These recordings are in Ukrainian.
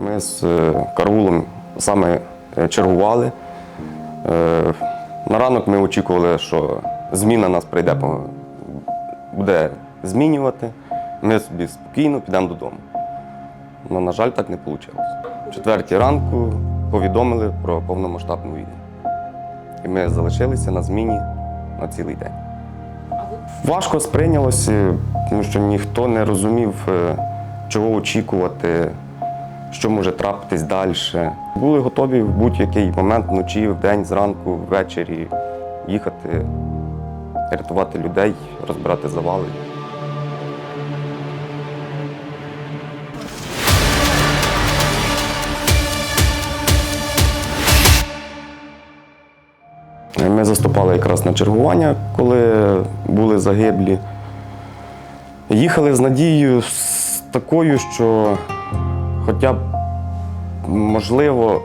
Ми з е, караулом саме е, чергували. Е, На ранок ми очікували, що зміна нас прийде, буде змінювати. Ми собі спокійно підемо додому. Але, на жаль, так не вийшло. Четвертій ранку повідомили про повномасштабну війну. І ми залишилися на зміні на цілий день. Важко сприйнялося, тому що ніхто не розумів, чого очікувати, що може трапитись далі. Були готові в будь-який момент вночі, вдень, зранку, ввечері їхати, рятувати людей, розбирати завали. Ми заступали якраз на чергування, коли були загиблі. Їхали з надією з такою, що хоча б, можливо,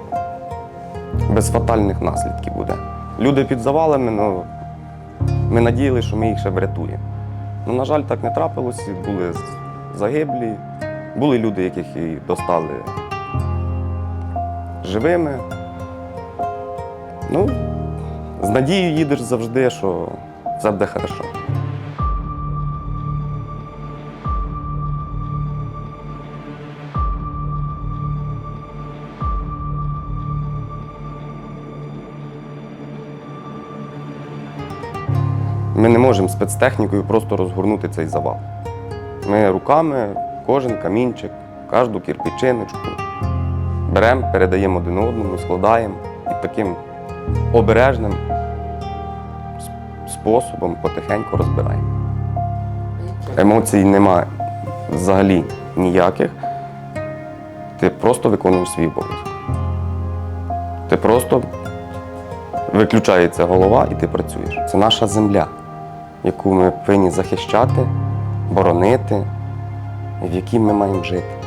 без фатальних наслідків буде. Люди під завалами, ну, ми надіялися, що ми їх ще врятуємо. Ну, на жаль, так не трапилось, були загиблі, були люди, яких і достали живими. Ну, з надією їдеш завжди, що все буде хорошо. Ми не можемо спецтехнікою просто розгорнути цей завал. Ми руками кожен камінчик, кожну кирпичиночку беремо, передаємо один одному, складаємо і таким обережним способом потихеньку розбираємо. Емоцій немає взагалі ніяких. Ти просто виконуєш свій обов'язок. Ти просто виключається голова і ти працюєш. Це наша земля, яку ми повинні захищати, боронити, в якій ми маємо жити.